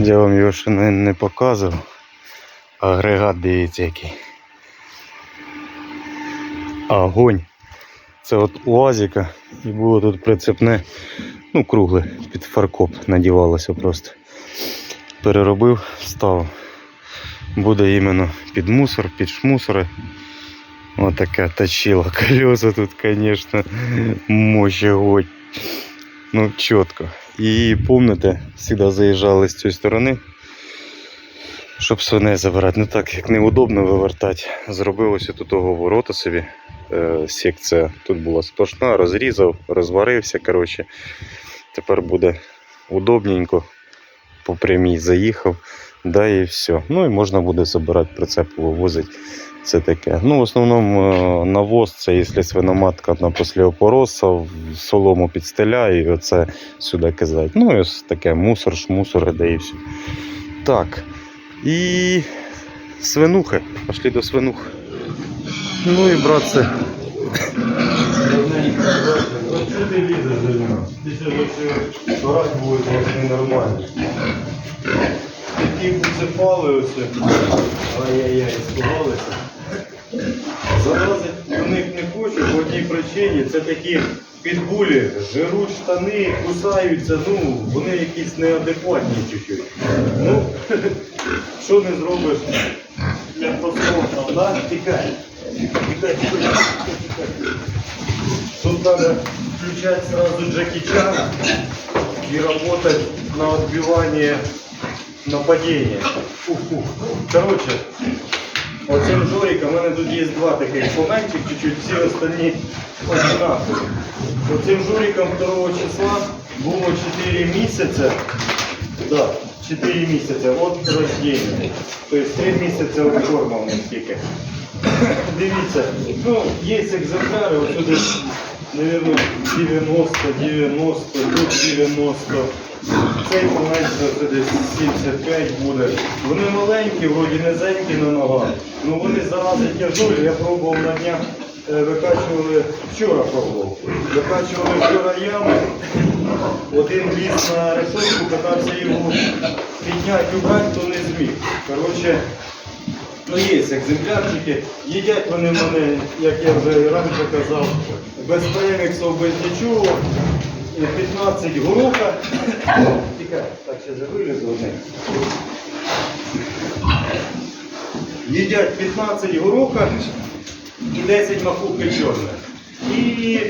Я вам його ще не, не показував. Агрегат дивіться який. Огонь. Це от УАЗіка і було тут прицепне, ну кругле, під фаркоп надівалося просто. Переробив, вставив. Буде іменно під мусор, під шмусори. Отака точила. Колеса тут, звісно, мощі огонь. Ну, чітко. І пам'ятаєте, завжди заїжджали з цієї сторони, щоб свиней забирати. Ну так, як неудобно вивертати. Зробив ось тут того ворота собі. Е, секція тут була сплошна, розрізав, розварився. коротше. Тепер буде удобненько. По прямій заїхав, да і все. Ну і можна буде забирати прицеп, вивозити. Це таке. Ну, в основному е, навоз це якщо свиноматка на посліопороса, в солому підстеляє і оце сюди кидати. Ну і ось таке мусор, шмусор, де і все. Так. І свинухи. Пошли до свинух. Ну і братці. Ти лізеш до нього. Ти ще орати буде нормально. Такі поцепали ось. Ай-яй-яй, сховалися. Залазить до них не хочу по одній причині. Це такі підбулі, жируть штани, кусаються, ну, вони якісь неадекватні чуть-чуть. Ну, що не зробиш для просмотру, да? Тікай. Тікай, тікай. Тут надо включать сразу Джеки Чана и работать на отбивание нападения. Ух-ух. Короче, оцим жориком, у мене тут є два таких поменших, чуть-чуть, всі остальні одинакові. Оцим жориком 2 числа було 4 місяці. Да, 4 місяці от рождения. Тобто 3 місяці от форма. Дивіться, ну, є екземпляри, ось мабуть, 90, 90, тут 90. Цей поменше це десь 75 буде. Вони маленькі, вроді низенькі на ногах. Ну вони зарази тяжолі, я пробував на днях, е, викачували, вчора пробував. Викачували вчора ями. Один ліз на решетку, питався його підняти, убрати, то не зміг. Коротше, Ну, є екземплярчики. Їдять вони мене, як я вже раніше казав, без преміксів, без нічого. І 15 гороха. Тікай, так ще завилізу одне. Їдять 15 гороха і 10 макухи чорних. І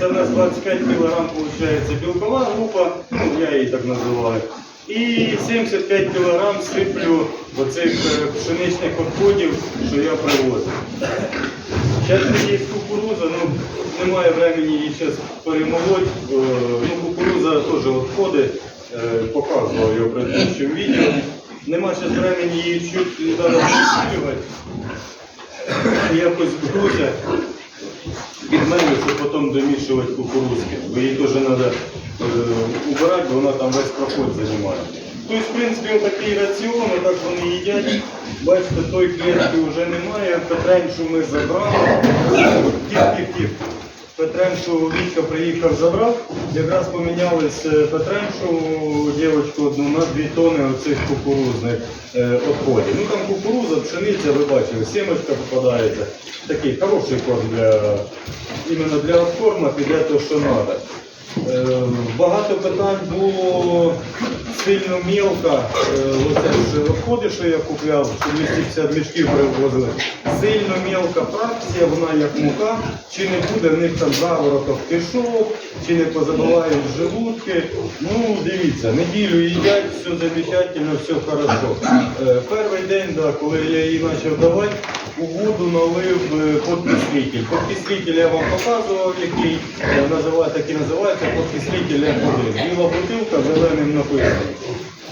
це в нас 25 кг виходить білкова група, ну я її так називаю. І 75 кг сиплю оцих е, пшеничних відходів, що я привозив. Зараз є кукуруза, ну немає времени її зараз перемолоть. Ну, кукуруза теж відходи, е, показував його предыдущому відео. Нема зараз времени її чуть зараз підсилювати. Якось грузя під мене, щоб потім домішувати кукурузки. Бо її теж треба е, убирати, бо вона там весь проход займає. Тобто, в принципі, такий раціон, так вони їдять. Бачите, той клітки вже немає. Петреншу ми забрали. Тіп-тіп-тіп. Петреншу Вітька приїхав, забрав. Якраз помінялись е, Петреншу, дівчинку одну на 2 тони оцих кукурузних е, відходів. Ну там кукуруза, пшениця, ви бачили, сімочка попадається. Такий хороший корм для іменно для откорма піде то, що треба. Е, Багато питань було сильно мілка. Е, Оце ж відходи, що я купляв, що 250 мішків привозили. Сильно мілка фракція, вона як мука. Чи не буде в них там завороток кишок, чи не позабивають желудки. Ну, дивіться, неділю їдять, все замечательно, все хорошо. Е, Перший день, да, коли я її почав давати, у воду налив подкислитель. Подкислитель я вам показував, який називає, так і називається подкислитель води. Біла бутилка зеленим написано.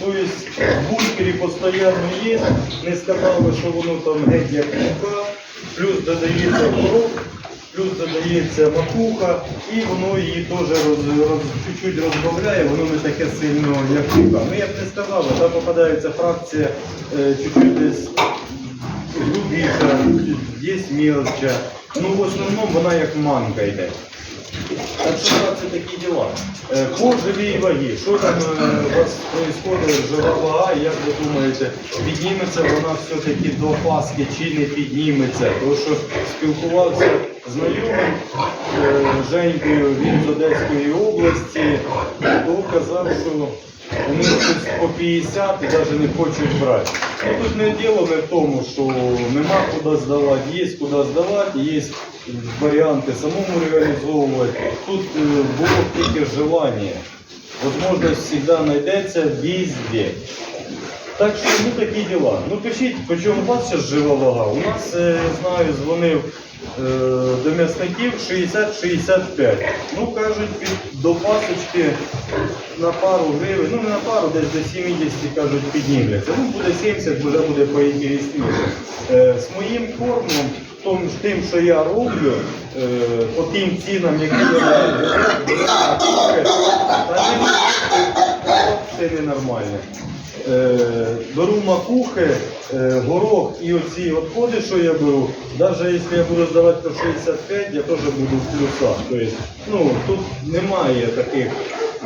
Тобто в бункері постійно є, не сказали, що воно там геть як мука, плюс додається горох, плюс додається макуха, і воно її теж роз, роз, чуть-чуть розбавляє, воно не таке сильно, як мука. Ну я б не сказав, там попадається фракція е, чуть-чуть десь грубіша, є мілча. Ну в основному вона як манка йде. Так що це такі діла. Е, По живій вагі, що там е, у вас відбувається, жива вага, і як ви думаєте, підніметься вона все-таки до Пасхи чи не підніметься? Тому що спілкувався знайомим е, Женькою, він з Одеської області, то казав, що вони щось по 50 і навіть не хочуть брати. Ну, тут не діло не в тому, що нема куди здавати, є куди здавати, є варіанти самому реалізовувати. Тут е, було тільки желання. Возможность всегда знайдеться везде. Так що ну такі діла. Ну пишіть, по чому у вас зараз жива вага? У нас, е, знаю, дзвонив е, до м'ясників 60-65. Ну кажуть, під, до пасочки на пару гривень, ну не на пару, десь до 70 кажуть піднімляться. Ну буде 70, вже буде поінтересніше. Е, з моїм кормом, том, тим, що я роблю, е, по тим цінам, які я роблю, це ненормально. Е, беру макухи, е, горох і оці відходи, що я беру, навіть якщо я буду здавати по 65, я теж буду в плюсах. Тобто, ну, тут немає таких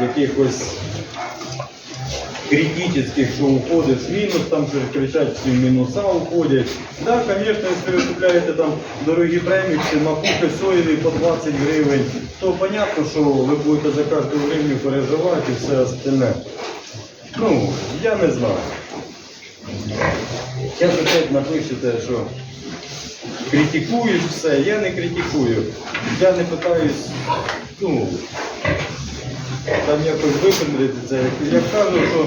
якихось критических, що уходиш в мінус, там що кричать, всі в мінуса уходять. Да, звісно, якщо ви купляєте там дорогі премікси, макухи соєві по 20 гривень, то понятно, що ви будете за кожну гривню переживати і все остальне. Ну, я не знаю. Зараз опять напишете, що критикуєш все, я не критикую. Я не питаюсь, ну, там якось випендрити це. Я кажу, що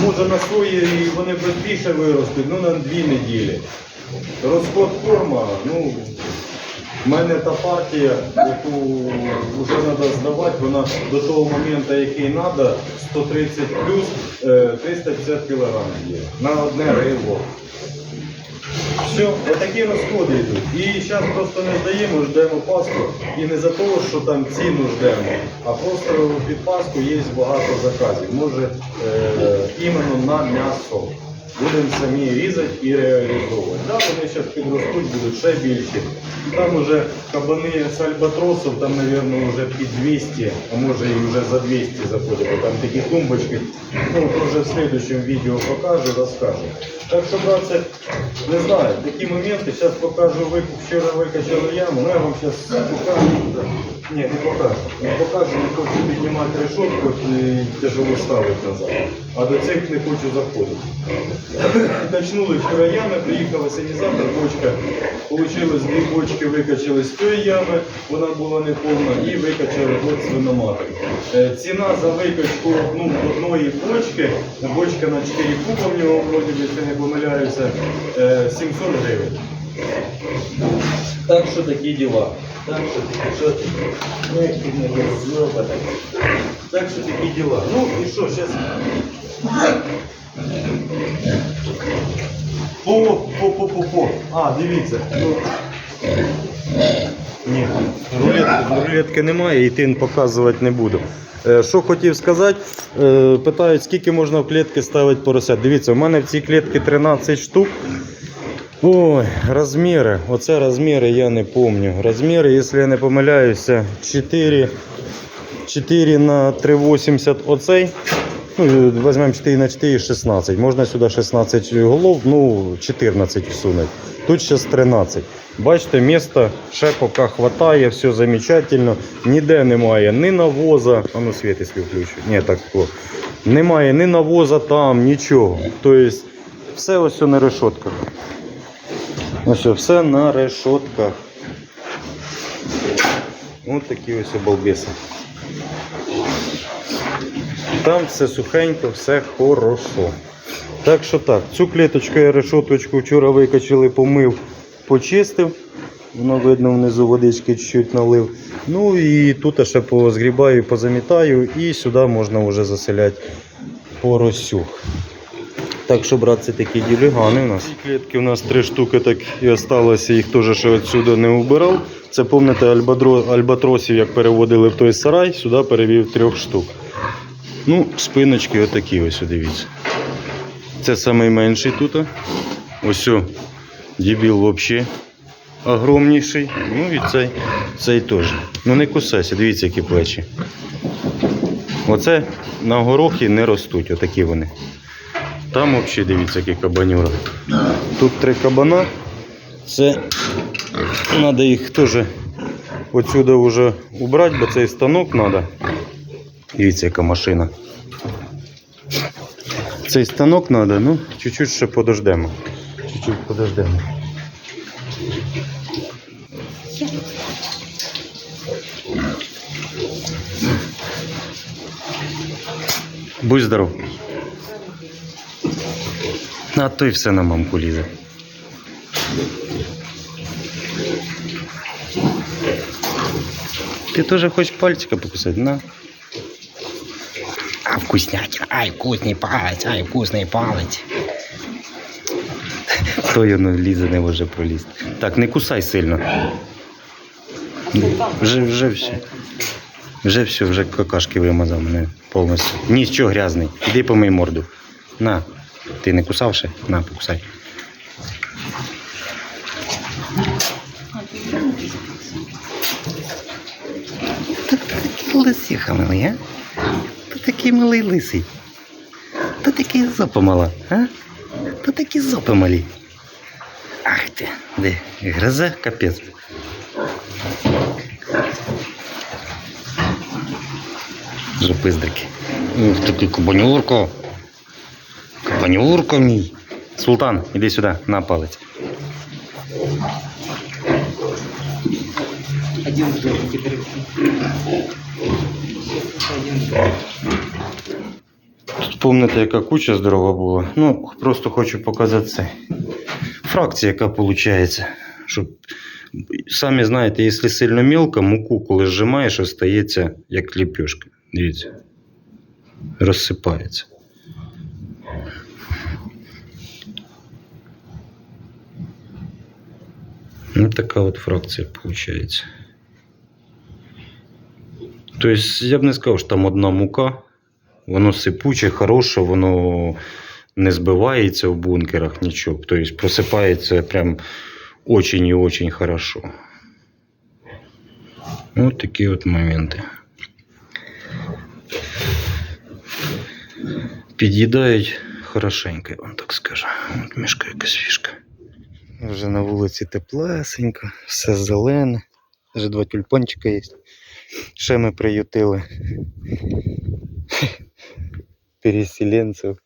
може на свої і вони швидше виростуть, ну на дві неділі. Розход корма, ну, в мене та партія, яку вже треба здавати, вона до того моменту, який треба, 130 плюс, е, 350 кг є на одне риво. Все, отакі розходи йдуть. І зараз просто не здаємо, ждемо Пасху. І не за того, що там ціну ждемо, а просто під Пасху є багато заказів. Може е, іменно на м'ясо. Будемо самі різати і реалізовувати. Да, вони зараз підростуть, будуть ще більші. Там уже кабани з альбатросом, там, мабуть, вже під 200, а може і вже за 200 заходять, там такі тумбочки. Ну, вже в слідчому відео покажу, розкажу. Так що, братці, не знаю, такі моменти, зараз покажу, вчора викачали яму, ну я вам зараз покажу. Ні, не покажу. Не покажу, не хочу піднімати решетку і тяжело ставити назад. А до цих не хочу заходити. Качнули вчора ями, приїхав асенізатор, бочка. Получилось дві бочки викачали з тої ями, вона була неповна, і викачали от свиноматок. Е, Ціна за викачку ну, одної бочки, бочка на 4 куба в нього, вроді якщо не помиляюся, е, 700 гривень. Так що такі діла. Так що такі, що не зробити. Так що такі діла. Ну і що, зараз. По, по, по, по, по. А, дивіться. Ні, рулетки, рулетки немає і тин показувати не буду. Е, Що хотів сказати, Е, питають, скільки можна в клітки ставити поросят. Дивіться, у мене в цій клітці 13 штук. Ой, розміри. Оце розміри я не пам'ятаю. Розміри, якщо я не помиляюся, 4, 4 на 3,80 оцей. Ну, візьмемо 4 на 4, 16. Можна сюди 16 голов, ну 14 всунути. Тут зараз 13. Бачите, міста ще поки хватає, все замечательно. Ніде немає ні навоза. А ну світ, якщо включу. Ні, так плохо. Немає ні навоза там, нічого. Тобто все ось на решотках. Ось все на решотках. Ось такі ось обалбеси. Там все сухенько, все хорошо. Так що так, цю клеточку я решоточку вчора викачали, помив, почистив. Воно видно внизу водички чуть-чуть налив. Ну і тут ще позгрібаю, позамітаю і сюди можна вже заселяти поросюх. Так що, брат, це такі ділігани у нас. Ці клітки у нас три штуки так і осталося, їх теж ще відсюди не убирав. Це пам'ятаєте альбадро- альбатросів, як переводили в той сарай, сюди перевів трьох штук. Ну, спиночки отакі ось, дивіться. Це найменший тут. Ось, дебіл взагалі. огромніший. Ну і цей, цей теж. Ну не кусайся, дивіться, які плечі. Оце на горохи не ростуть, отакі вони. Там взагалі дивіться, які кабанюра. Тут три кабана. Це треба їх теж отсюди вже убрати, бо цей станок треба. Дивіться, яка машина. Цей станок треба, ну, чуть-чуть ще подождемо. Чуть-чуть подождемо. Будь здоров. А то й все на мамку лізе. Ти теж хочеш пальчика покусати? На. А вкуснятина, ай, вкусний палець, ай, вкусний палець. Той воно лізе не може пролізти. Так, не кусай сильно. Вже, вже все. Вже все, вже какашки вимазав мене повністю. Нічого грязний. Іди помий морду. На. Ти не кусав ще? На, покусай. Та лисиха малий, а? Ти такий малий лисий. Та такий зопа мала, а? Та такі зопи малі. Ах ти, де? Гризе капець. Жопиздрики. Ух, такий кабанюрко. Кабанюрко мій. Султан, іди сюди, на палець. Один теперь. Тут помните, яка куча здорова була. Ну, просто хочу показати це. Фракція, яка виходить. Щоб... Самі знаєте, якщо сильно мілко, муку, коли зжимаєш, остається як ліпешка. Дивіться. Розсипається. Ну, така от фракція виходить. Тобто, я б не сказав, що там одна мука. Воно сипуче, хороше, воно не збивається в бункерах нічого. Тобто просипається прям очень і очень хорошо. От такі от моменти. Під'їдають хорошенько, я вам так скажу. От мішка якась фішка. Вже на вулиці теплесенько, все зелене. Вже два тюльпанчика є. Ще ми приютили переселенців.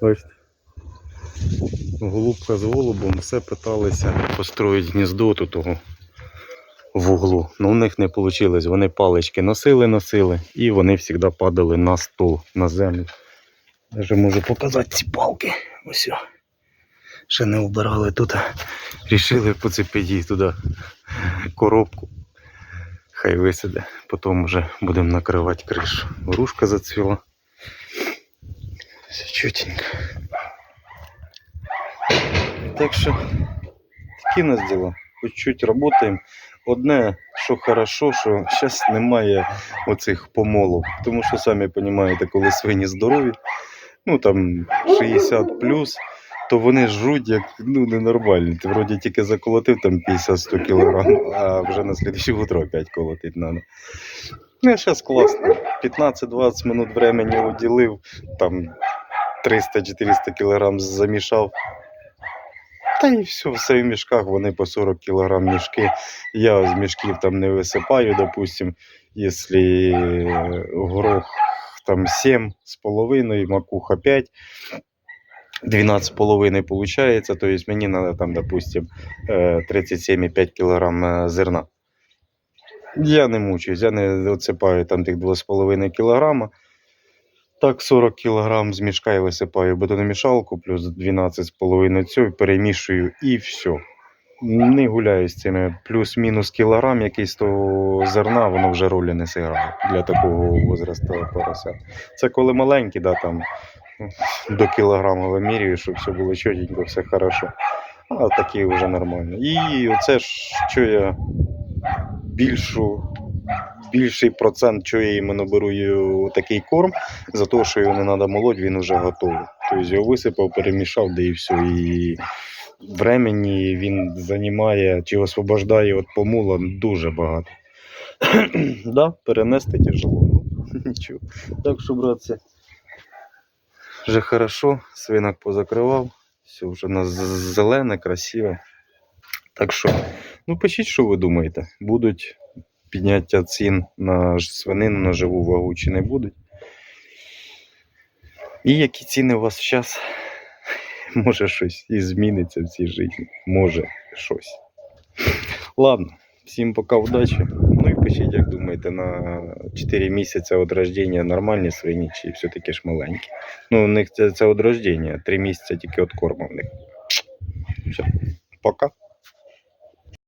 Ось. Голубка з голубом все питалися построїти гніздо тут того в углу. Ну у них не вийшло. Вони палички носили, носили, і вони завжди падали на стол, на землю. Даже можу показати ці палки. Ось. Ще не вбирали тут. Рішили поцепити їх туди коробку. Хай висаде. Потім вже будемо накривати кришу. Грушка зацвіла. Все чотенько. Так що такі у нас діла. Хоч чуть працюємо. Одне, що хорошо, що зараз немає оцих помолів. Тому що самі розумієте, коли свині здорові, ну там 60 плюс, то вони жруть як ну, ненормальні. Ти вроді тільки заколотив там 50-100 кілограм, а вже на слідче утро опять колотить треба. Ну, зараз класно. 15-20 минут времени уділив, там 300-400 кілограм замішав. Та і все, все в мішках, вони по 40 кілограм мішки. Я з мішків там не висипаю, допустим, якщо горох там 7 з половиною, макуха 5, 12 з виходить, то есть мені треба там, допустим, е, 37,5 кілограм е, зерна. Я не мучусь, я не отсипаю там тих 2,5 кілограма. Так, 40 кілограм з мішка я висипаю бетономішалку, плюс 12,5 цього, перемішую і все. Не гуляю з цими плюс-мінус кілограм якийсь того зерна, воно вже ролі не зіграє для такого возрасту порося. Це коли маленькі, да, там до кілограма вимірюю, щоб все було чотенько, все хорошо. А такі вже нормально. І оце ж, що я більшу, більший процент, що я іменно беру такий корм, за те, що його не треба молоть, він вже готовий. Тобто його висипав, перемішав, да і все. І времени він займає чи освобождає від помула дуже багато. да, перенести тяжело. Ну, нічого. Так що, братці, вже хорошо, свинок позакривав, все вже у нас зелене, красиве. Так що, ну пишіть, що ви думаєте. Будуть підняття цін на свинину на живу вагу чи не будуть? І які ціни у вас зараз? Може щось і зміниться в цій житті. Може щось. Ладно, всім пока удачі. Ну і пишіть, як думаєте, на 4 місяці від нормальні свині чи все-таки ж маленькі. Ну, у них це, це від рождення, 3 місяці тільки від корму в них. Все, пока.